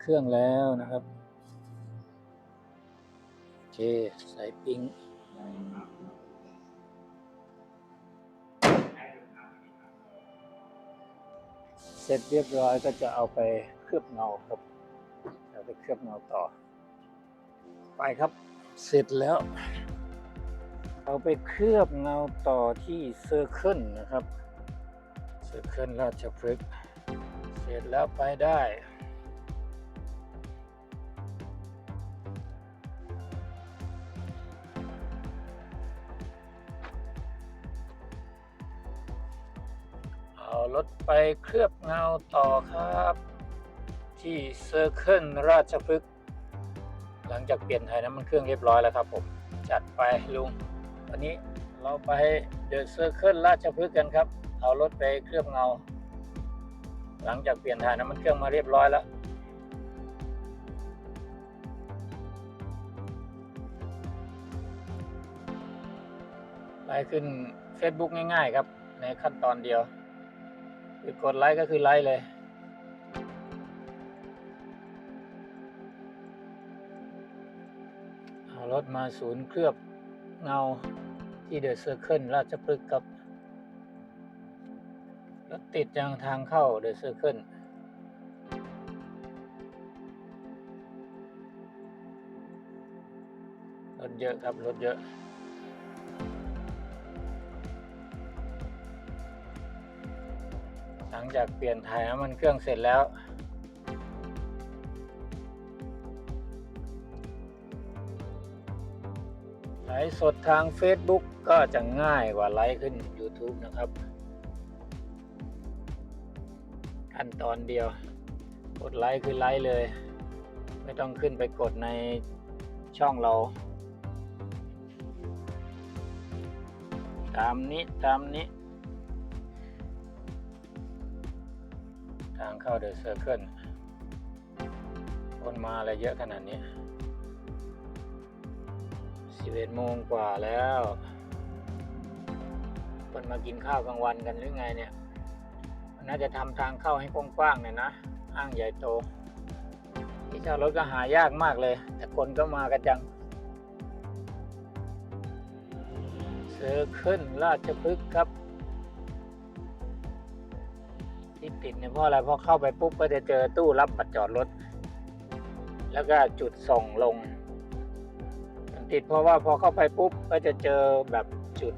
เครื่องแล้วนะครับ โอเค ใส่ปิงเสร็จเรียบร้อยก็จะเอาไปเคลือบเงาครับเอาไปเคลือบเงาต่อ ไปครับเสร็จแล้ว เอาไปเคลือบเงาต่อที่เซอร์เคิลนะครับเซอร์เคิลราชพฤกษ์เสร็จแล้วไปได้ รถไปเคลือบเงาต่อครับ ที่เซอร์เคิลราชพฤกษ์หลังจากเปลี่ยนไทยน้ำมันเครื่องเรียบร้อยแล้วครับผม จัดไปลุง วันนี้เราไปเดอะเซอร์เคิลราชพฤกษ์กันครับ เอารถไปเคลือบเงา หลังจากเปลี่ยนถ่ายน้ำมันเครื่องมาเรียบร้อยแล้วไลค์ขึ้น Facebook ง่าย ๆ ครับ ในขั้นตอนเดียว คือกดไลค์ก็คือไลค์เลยเอารถมาศูนย์เคลือบเงาที่เดอะเซอร์เคิลราชพฤกษ์ครับรถติดยังทางเข้าเดอะเซอร์เคิลรถเยอะครับ รถเยอะ หลังจากเปลี่ยนถ่ายน้ำมันเครื่องเสร็จแล้วไลฟ์สดทาง Facebook ก็จะง่ายกว่าไลฟ์ขึ้น YouTube นะครับ ขั้นตอนเดียว กดไลค์คือไลค์เลย ไม่ต้องขึ้นไปกดในช่องเรา ตามนี้ตามนี้ เข้าเดอะเซอร์เคิลคนมาอะไรเยอะขนาดนี้11โมงกว่าแล้วคนมากินข้าวกลางวันกันหรือไงเนี่ย น่าจะทำทางเข้าให้กว้างๆหน่อยนะห้างใหญ่โต ที่จอดรถก็หายากมากเลย แต่คนก็มากันจังเซอร์เคิลราชพฤกษ์ครับ ติดเนี่ยเพราะอะไรเพราะเข้าไปปุ๊บก็จะเจอตู้รับบัตรจอดรถ แล้วก็จุดส่งลงมันติดเพราะว่าพอเข้าไปปุ๊บก็จะเจอแบบจุด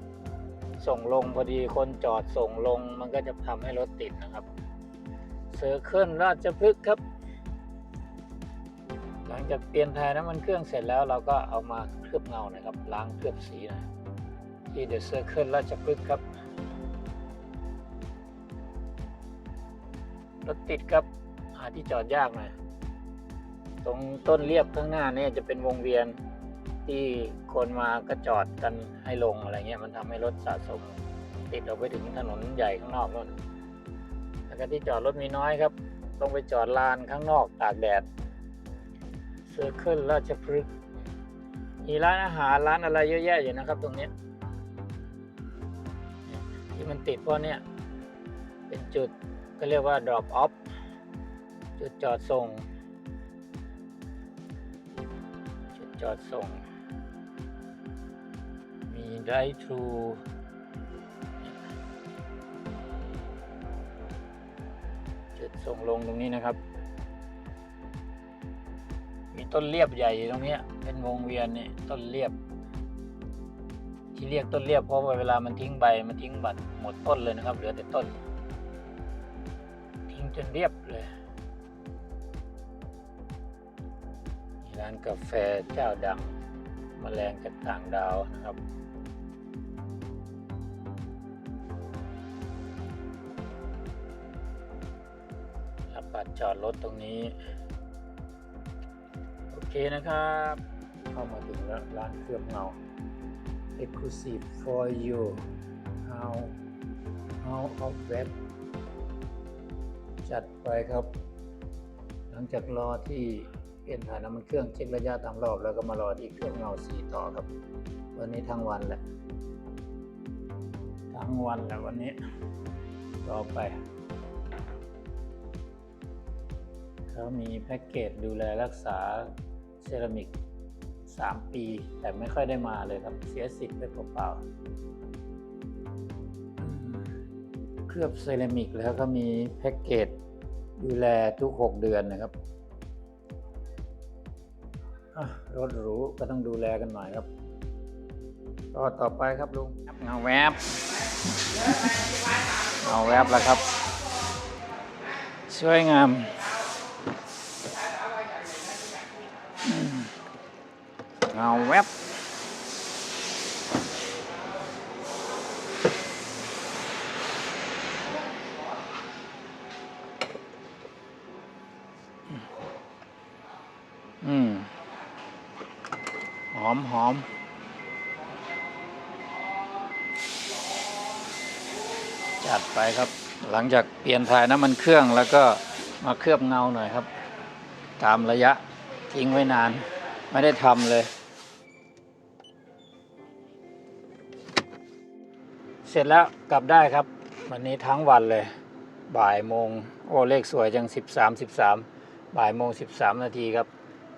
ส่งลงพอดีคนจอดส่งลง มันก็จะทำให้รถติดนะครับเซอร์เคิลราชพฤกษ์ครับ หลังจากเปลี่ยนถ่ายน้ำมันเครื่องเสร็จแล้วเราก็เอามาเคลือบเงานะครับ ล้างเคลือบสีนะที่เดอะเซอร์เคิลราชพฤกษ์ครับ รถติดครับหาที่จอดยากหน่อยตรงต้นเรียบข้างหน้าเนี่ยจะเป็นวงเวียนที่คนมาก็จอดกันให้ลงอะไรเงี้ยมันทำให้รถสะสม ติดออกไปถึงถนนใหญ่ข้างนอกนู่นแล้วก็ที่จอดรถมีน้อยครับ ต้องไปจอดลานข้างนอกตากแดดเซอร์เคิลราชพฤกษ์มีร้านอาหารร้านอะไรเยอะแยะอยู่นะครับ ตรงนี้ที่มันติดเพราะเนี่ยเป็นจุด ก็เรียกว่า drop off จุดจอดส่ง จุดจอดส่ง มี drive thru จุดส่งลงตรงนี้นะครับ มีต้นเรียบใหญ่ตรงนี้ เป็นวงเวียนนี่ต้นเรียบ ที่เรียกต้นเรียบเพราะว่าเวลามันทิ้งใบ มันทิ้งบัตรหมดต้นเลยนะครับ เหลือแต่ต้น จนเรียบเลยมีร้านกาแฟเจ้าดังมแมลงจากต่างดาวนะครับ รับบัตรจอดรถตรงนี้ โอเคนะครับ เข้ามาถึงแล้วร้านเคลือบเงา Exclusive for you how how of web จัดไปครับ หลังจากรอที่เปลี่ยนถ่ายน้ำมันเครื่องเช็คระยะตามรอบแล้วก็มารอที่เครื่องเงาสีต่อครับ วันนี้ทั้งวันแหละทั้งวันแหละวันนี้รอไปเขามีแพ็กเกจดูแลรักษาเซรามิก 3 ปี แต่ไม่ค่อยได้มาเลยครับ เสียสิทธิ์ไปเปล่าๆ ลือบเซรามิกแล้วก็มีแพ็กเกจดูแลทุก 6 เดือนนะครับอะรถหรูก็ต้องดูแลกันหน่อยครับ ก็ต่อไปครับลุงเงาแวบเงาแวบแล้วครับ สวยงามอืมเงาแวบ อมหอมจัดไปครับ หลังจากเปลี่ยนถ่ายน้ำมันเครื่องแล้วก็มาเคลือบเงาหน่อยครับ ตามระยะทิ้งไว้นาน ไม่ได้ทำเลย เสร็จแล้วกลับได้ครับ วันนี้ทั้งวันเลย บ่ายโมง โอ้เลขสวยจัง 13 13 บ่ายโมง 13 นาทีครับ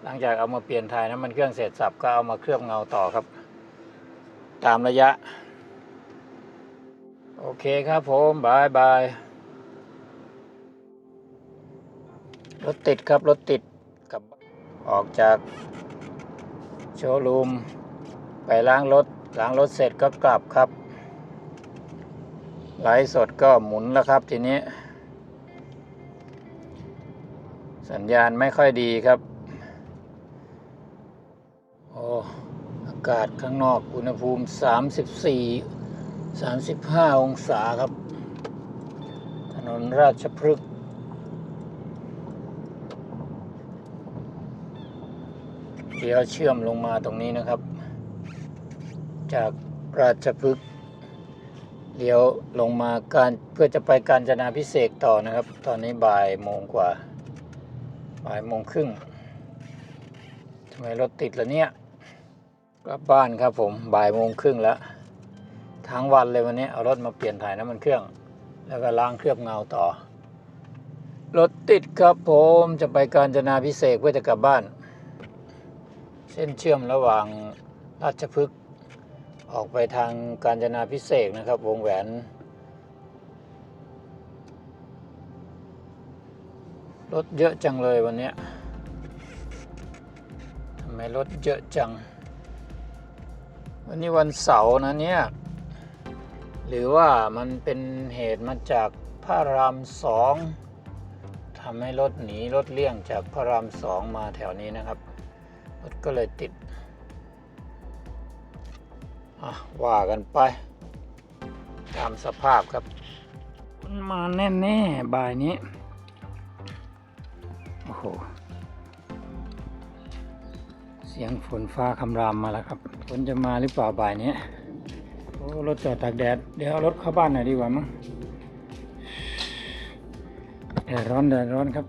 หลังจากเอามาเปลี่ยนถ่ายน้ำมันเครื่องเสร็จสับก็เอามาเคลือบเงาต่อครับ ตามระยะ โอเคครับผมบายบายรถติดครับรถติดกับออกจากโชว์รูม ไปล้างรถล้างรถเสร็จก็กลับครับไลฟ์สดก็หมุนแล้วครับทีนี้ สัญญาณไม่ค่อยดีครับากาศข้างนอกอุณหภูมิ 34 35 องศาครับ ถนนราชพฤกษ์เดี๋ยวเชื่อมลงมาตรงนี้นะครับ จากราชพฤกษ์เลี้ยวลงมาการเพื่อจะไปการจนาพิเศษต่อนะครับ ตอนนี้บ่ายโมงกว่าบ่ายโมงครึ่งทำไมรถติดละเนี่ย กลับบ้านครับผมบ่ายโมงครึ่งแล้ว ทั้งวันเลยวันนี้เอารถมาเปลี่ยนถ่ายน้ำมันเครื่อง แล้วก็ล้างเคลือบเงาต่อ รถติดครับผมจะไปการจนาพิเศษเพื่อจะกลับบ้าน เส้นเชื่อมระหว่างราชพฤกษ์ออกไปทางการจนาพิเศษนะครับ วงแหวนรถเยอะจังเลยวันนี้ทำไมรถเยอะจัง วันนี้วันเสาร์นะเนี่ย หรือว่ามันเป็นเหตุมาจากพระรามสองทำให้รถหนีรถเลี่ยงจากพระรามสองมาแถวนี้นะครับ รถก็เลยติดว่ากันไป ตามสภาพครับ มันมาแน่ ๆ บ่ายนี้ โอ้โห สียงฝนฟ้าคำรามมาแล้วครับ ฝนจะมาหรือเปล่าบ่ายนี้โอ้รถจอดตากแดด เดี๋ยวเอารถเข้าบ้านหน่อยดีกว่ามั้งแดดร้อนแดดร้อนครับ